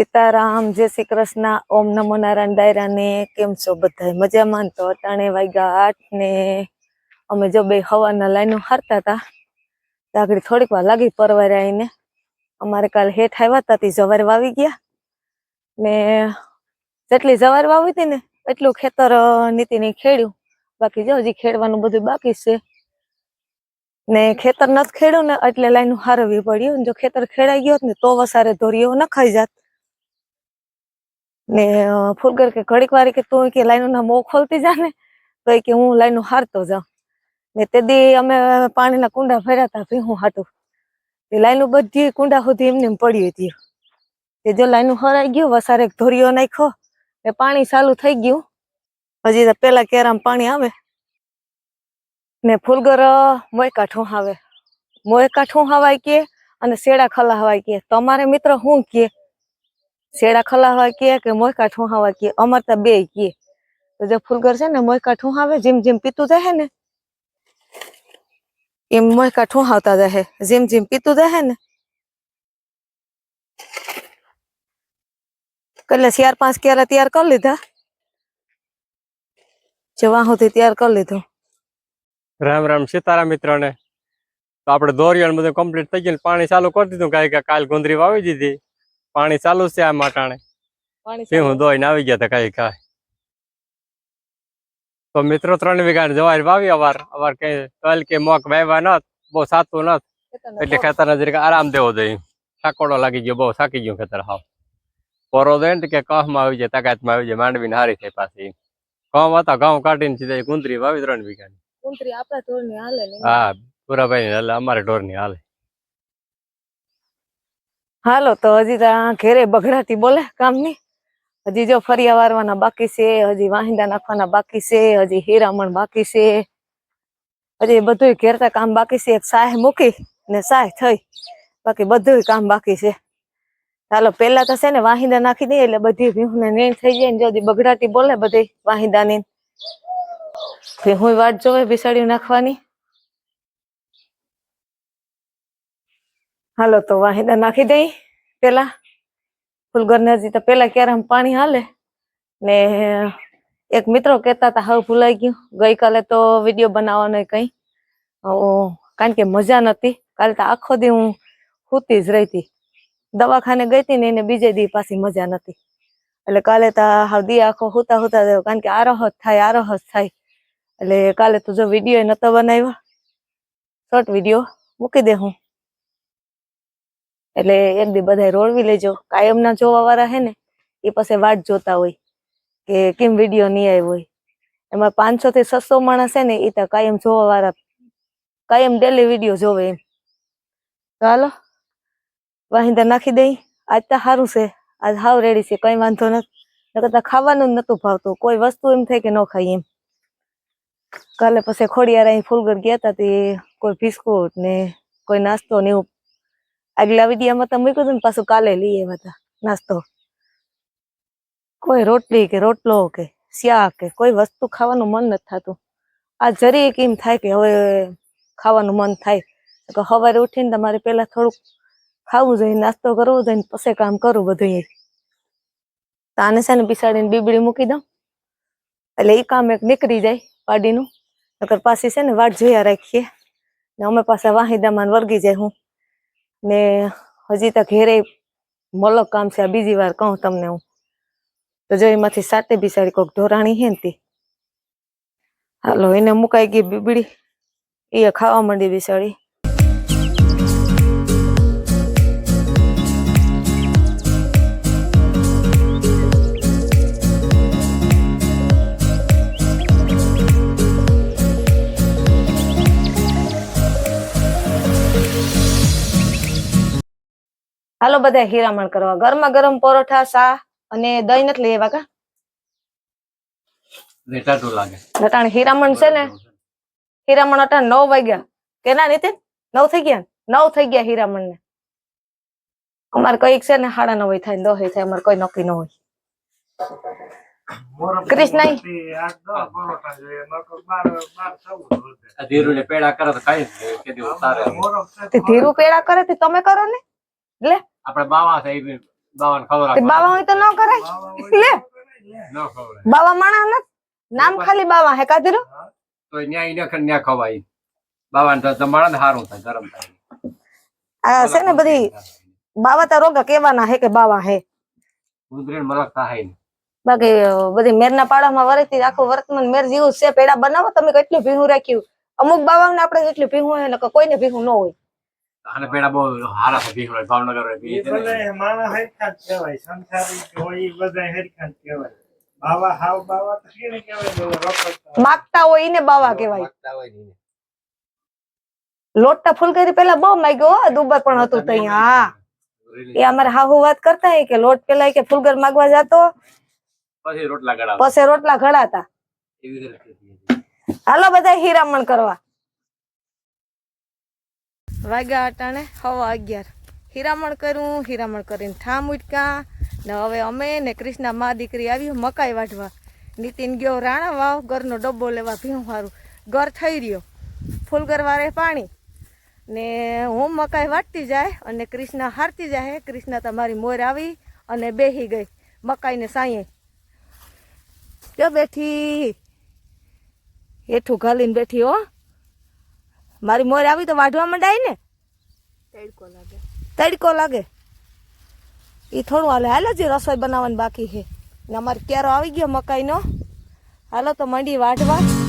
સીતારામ, જય શ્રી કૃષ્ણ, ઓમ નમો નારાયણ દાયરા ને કેમ છો બધા મજામાં તો? અટાણે વાગ્યા આઠ ને અમે જો બે હવાના લાઈનો હારતા હતા. આગળ થોડીક વાર લાગી પરવારે આવીને. અમારે કાલ હેઠ આવ્યા હતા, તે જવાર વાવી ગયા. ને જેટલી જવાર વાવી હતી ને, એટલું ખેતર નીતિને ખેડ્યું. બાકી જો હજી ખેડવાનું બધું બાકી છે. ને ખેતર નથી ખેડ્યું ને, એટલે લાઈનું હારવી પડ્યું જો ખેતર ખેડાઈ ગયો ને, તો વસારે ધોરીઓ નખાઈ જાત. ને ફૂલગર કે ઘડીક વારી કે તું કે લાઈનો ના મોં ખોલતી જા ને તો કે હું લાઈનો હારતો જાઉં. ને તે દી અમે પાણીના કુંડા ભર્યા હતા ભીહું હાટું. તે લાઈનો બધી કુંડા સુધી એમને એમ પડી હતી. તે જો લાઈનો હરાઈ ગયું, વસારે ધોરીઓ નાખ્યો, ને પાણી ચાલુ થઈ ગયું. હજી તો પેલા કેરામ પાણી આવે. ને ફૂલગર મોય કાઠું આવે. મોય કાઠું હવાય કે અને શેડા ખલા હવાય કે. તમારે મિત્ર હું કે શેડા ખલાવા કે કે મોય કાઠું હાવા કે અમાર તો બે કે. તો જે ફૂલગર છે ને મોય કાઠું હાવે જેમ જેમ પીતું જાય ને, એમ મોય કાઠું હાવતા જાય જેમ જેમ પીતું જાય ને એટલે ચાર પાંચ કેરા તૈયાર કરી લીધા. જવા સુધી તૈયાર કરી લીધું. રામ રામ સીતારામ મિત્રોને. તો આપણે દોરિયાણ બધું કમ્પ્લીટ થઈ ગયું ને પાણી ચાલુ કરી દીધું કાંઈ કે કાલ ગુંદરી વાવી દીધી. પાણી ચાલુ છે આ માટાણે. પાણી તે હું દોઈને આવી ગયા હતા કાંઈ કાંઈ. તો મિત્રો ત્રણ વીઘા જવારી વાવી અવાર. અવાર કઈ તલ કે મોક વાવ્યા નત બહુ સાતું નત. એટલે ખેતરને જરીક આરામ દેવો જોઈએ. થાકોડો લાગી ગયો બહુ થાકી ગયું ખેતર હાવ. પોરો દે ને તો કે કહમાં આવી જાય તાકાતમાં આવી જાય માંડવીને હારી થઈ પાછી. ઘઉં હતા ઘઉં કાઢીને સીધા ગુંદરી વાવી ત્રણ વીઘાની. કુંતરી આપણા ઢોરની હાલે ને હા પુરાભાઈ એટલે અમારે ઢોરની હાલે. હાલો, તો હજી ઘેરે બગડાતી બોલે કામની. હજી જો ફરિયા વારવાના બાકી છે, હજી વાહિંદા નાખવાના બાકી છે, હજી હીરામણ બાકી છે. હજી બધું ઘેરતા કામ બાકી છે, એક સાહ મૂકી ને સાહ થઈ. બાકી બધું કામ બાકી છે. ચાલો પેલા તો છે ને વાહિંદા નાખી દઈએ એટલે બધી ભીહું ને થઈ જાય ને જો હજી બગડાટી બોલે બધી વાહિંદાની. ભીહું વાટ જોવે બિસાડી નાખવાની. હાલો તો વાહિદા નાખી દઈ. પેલા ફૂલગરને હજી તો પેલા ક્યારે પાણી હાલે ને એક મિત્રો કહેતા હતા, હવે ભૂલાઈ ગયું. ગઈકાલે તો વીડિયો બનાવવાનો કઈ. કારણ કે મજા નતી કાલે તો આખો દી હું સૂતી જ રહી હતી દવાખાને ગઈ હતી ને એને બીજે દી પાછી મજા નતી એટલે કાલે તો હાવ દી આખો હુતા હુતા રહ્યો. કારણ કે આરોહ થાય આરોહ થાય. એટલે કાલે તો જો વીડિયો નતો બનાવ્યો, શોર્ટ વીડિયો મૂકી દે હું. એટલે એક દી બધા રોળવી લેજો. કાયમના જોવા વાળા હે ને એ પાસે વાટ જોતા હોય કે કેમ વીડિયો નહીં આવ્યો હોય. એમાં પાંચસો થી છસો માણસ છે ને એ તો કાયમ જોવા વાળા, કાયમ ડેલી વીડિયો જોવે એમ. તો હાલો વાહિંદા નાખી દઈ. આજ તો સારું છે. આજ હાવ રેડી છે, કઈ વાંધો નથી. નકર ખાવાનું જ નતું ભાવતું. કોઈ વસ્તુ એમ થાય કે ન ખાઈ એમ. કાલે પછી ખોડિયાર અહીં ફૂલગર ગયા હતા તે કોઈ બિસ્કુટ ને કોઈ નાસ્તો ને એવું આગલા વિડીયામાં તો મૂક્યું હતું ને પાછું કાલે લઈ આવ્યા નાસ્તો. કોઈ રોટલી કે રોટલો કે શાક કે કોઈ વસ્તુ ખાવાનું મન નથી થતું. આ જરી એમ થાય કે હવે ખાવાનું મન થાય. તો સવારે ઉઠીને તમારે પેલા થોડુંક ખાવું જોઈએ, નાસ્તો કરવો જોઈએ પછી કામ કરવું બધું એ તો આને છે ને પીસાડીને બીબડી મૂકી દઉં. એટલે એ કામ એક નીકળી જાય પાડીનું. નકર પાછી છે ને વાટ જોયા રાખીએ. ને અમે પાછા વાહિદામાં વર્ગી જાય હું. ને હજી તો ઘેરે મલક કામ છે, આ બીજી વાર કહું તમને હું. તો જો એમાંથી સાતે બિસાડી કોક ધોરાણી હે ને હાલો, એને મુકાઈ ગઈ બીબડી. એ ખાવા માંડી બિસાડી. હાલો બધા હીરામણ કરવા. ગરમા ગરમ પરોઠા સા અને દહીં નથી લઈ આવ્યા કા ટાટું હીરામણ છે ને? હીરામણ અટાણે નવ વાગ્યા. કેના નીતિન નવ થઈ ગયા? નવ થઈ ગયા હીરામણ ને અમારે કંઈક છે ને સાડા નવ થાય દસ થાય અમારે કોઈ નક્કી ન હોય. કૃષ્ણ ધીરુ પેડા કરે તો કઈ કે ધીરું પેડા કરે તે તમે કરો ને. લે. આપણે બાવા છે ઈ બાવાને ખબર બાવા હોય તો ન કરાય. લે. ન ખબર બાવા માણા ન નામ ખાલી બાવા હે કાદરો તો ન્યાય ન ખર ન્યા ખવાય. બાવાને તો તમારા હારું થાય ગરમ થાય. આ છે ને બધી બાવા તા રોગા કેવાના હે કે બાવા હે. ઉંદરીને મલક હે બાકી બધી મેરના પાડામાં વરસથી આખું વર્તમાન મેર જેવું છે પેડા બનાવો તમે કેટલું ભીનું રાખ્યું. અમુક બાવાને આપણે કેટલું ભીનું હોય એટલે કોઈને ભીનું ન હોય. આને પેલા બહુ હારા છે ભીખ હોય ભાવનગર હોય એ ભીખ બધાય માણસ હરખા જ કહેવાય સંસારી કે હોય હરખા જ કહેવાય. બાવા હાવ બાવા તો કેને કહેવાય માગતા હોય ને બાવા કહેવાય. માગતા હોય ને પેલા બહુ માગ્યો હો, દુબર પણ હતું ત્યાં હા. એ અમારે હાહુ વાત કરતા કે લોટ પેલા કે ફૂલગર માગવા જતો પછી રોટલા ગળાવ પછી રોટલા ઘડાતા હાલો બધા હીરામણ કરવા. વાગ્યા અટાણે હવા અગિયાર. હીરામણ કર્યું હીરામણ કરીને ઠામ ઉટકા, ને હવે અમે ને કૃષ્ણા મા દીકરી આવી, મકાઈ વાઢવા. નીતિન ગયો રાણા વાવ, ઘરનો ડબ્બો લેવા ભીણું સારું ઘર થઈ રહ્યો. ફૂલગર વારે પાણી. ને હું મકાઈ વાટતી જાય અને કૃષ્ણા હારતી જાય. કૃષ્ણા તમારી મોર આવી અને બેહી ગઈ મકાઈને સાંયે. જો બેઠી. હેઠું ઘાલીને બેઠી હો. મારી મોર આવી તો વાઢવા મંડાય ને? તડકો લાગે. તડકો લાગે. એ થોડું હાલે. હાલો જે રસોઈ બનાવવાની બાકી છે. ને અમારે ક્યારો આવી ગયો મકાઈનો. હાલો તો મંડી વાઢવા.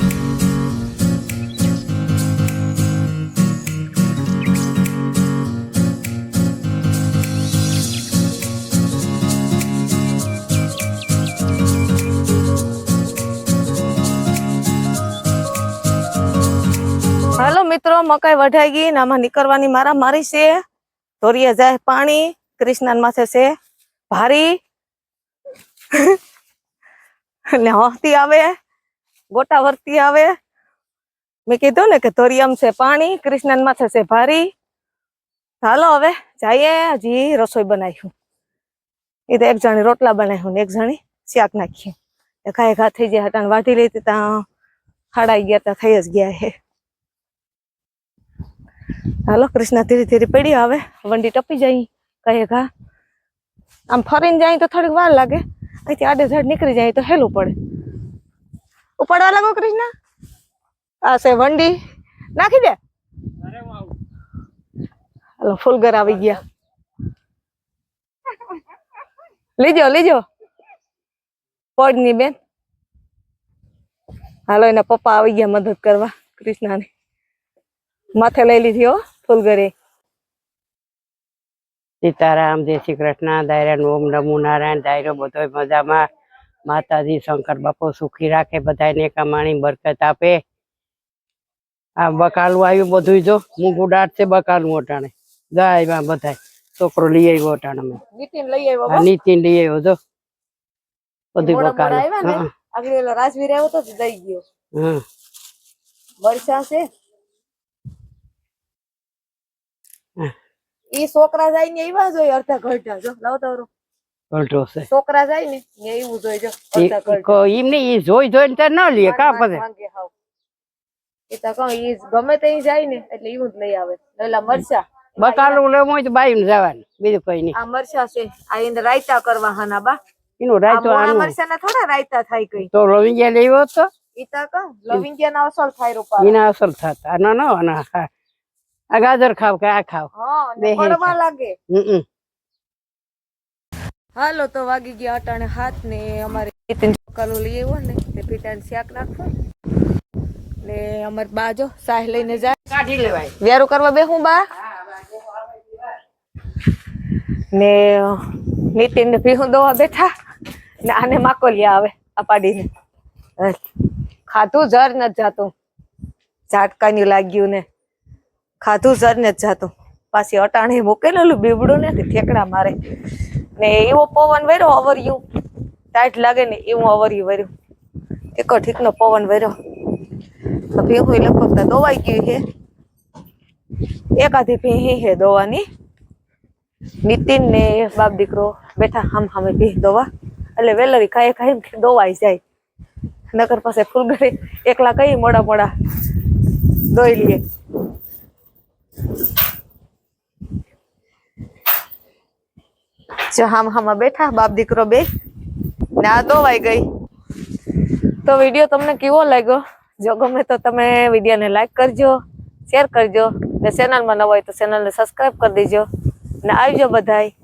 મિત્રો, મકાઈ વઢાઈ ગઈ ને આમાં નીકળવાની મારા મારી છે. ધોરીએ જાય પાણી કૃષ્ણ માથે છે ભારી. ને હોતી આવે ગોટા વર્તી આવે. મેં કીધું ને કે ધોરિયમ છે પાણી કૃષ્ણ માથે છે ભારી. હાલો હવે જઈએ, હજી રસોઈ બનાવ્યું એ તો એક જણી રોટલા બનાવ્યું ને એક જણી શાક નાખ્યું ઘાય ઘા થઈ જાય હટાણ વાઢી લેતી ત્યાં હાડાઈ ગયા ત્યાં થઈ જ ગયા હે. હાલો, કૃષ્ણ ધીરે ધીરે પડી આવે. વંડી ટપી જાય, કહે ઘા. આમ ફરીને જાય તો થોડીક વાર લાગે. અહીંથી આડે ઝાડ નીકળી જાય તો હેલું પડે. ઉપાડવા લાગો કૃષ્ણ? આ છે વંડી. નાખી દે. હાલો ફૂલગર આવી ગયા. લીજો લીજો. પડની બેન. હાલો, એના પપ્પા આવી ગયા મદદ કરવા કૃષ્ણાની. માથે લઈ લીધી હો. ફૂલગરે સીતારામ જય શ્રી કૃષ્ણ દાયરા ઓમ નમો નારાયણ દાયરો બધો મજામાં. માતાજી શંકર બાપુ સુખી રાખે બધાને કમાણી બરકત આપે. આ બકાલું આવ્યું બધું જો મૂંગું ગુડાટ છે બકાલું ઓટાણે ગાયમાં બધા છોકરો લઈ આવ્યો ઓટાણે મેં નીતિન લઈ આવ્યો નીતિન લઈ આવ્યો જો. બધું બકાલું. હા, આગળ રાજવીર આવ્યો તો જ દઈ ગયો. હા. વર્ષા છે ઈ છોકરા જાય ને એવા જોઈએ અડધા ઘરડા જો લાવ તારો. છે. છોકરા જાય ને ને એવું જોઈ જો અડધા કો- ઈમ ઈ જોઈ જોઈને તો ન લે કા પછી? માંગે ઈ તો કહું ઈ ગમે તે જાય ને એટલે એવું જ લઈ આવે. લેલા મરચા. બકાલું લેવું હોય તો બાયું જવાનું બીજું કઈ નહીં. આ મરચા છે. આ એને રાયતા કરવા હાના બા. એનું આ રાયતું મરચા ના થોડા રાયતા થાય કઈ. તો લવિંગિયા લેવો તો? ઈ તો કહું લવિંગિયા ના અસર થાય રૂપા એના અસર થતા. ના ના ના. આ ગાજર ખાવ કે આ ખાવ? બે ને લાગે. હાલો તો વાગી ગયા અટાણે હાથ ને અમારે નીતિન ચોકાલો લઈ આવ્યો ને તે પીટાને શાક નાખવું. ને અમાર બાજો સાહ લઈને જાય. કાઢી લેવાય. વેરું કરવા બેહું બા? ને નીતિન ને પીહું દોવા બેઠા. ને આને માકોલિયા આવે આ પાડીને. ખાતું ખાધું જર નથી જાતું. ઝાટકાની લાગ્યું ને. ખાધું જરને જ જાતું. પાછી અટાણે મૂકેલું બીબડું ને ઠેકડા મારે. ને એવો પવન વર્યો અવર્યું. ટાઈટ લાગે ને એવું અવર્યું વર્યું. ઠીકો ઠીકનો પવન વર્યો. તો ભીહું લગભગ તો દોવાઈ ગયું હે એકાદી ભીહી હે દોવાની. નીતિન ને બાપ દીકરો બેઠા હમ હમે ભીહ દોવા. એટલે વેલરી ખાઈ ખાઈ દોવાઈ જાય. નગર પાસે ફૂલગરી એકલા કઈ મોડા મોડા દોઈ લઈએ જો હામ હામાં બેઠા, બાપ દીકરો બે, ને આ ધોવાઈ ગઈ. તો વીડિયો તમને કેવો લાગ્યો? જો ગમે તો તમે વિડીયોને લાઈક કરજો, શેર કરજો, ને ચેનલમાં ન હોય તો ચેનલને સબસ્ક્રાઈબ કરી દેજો, ને આવજો બધાય.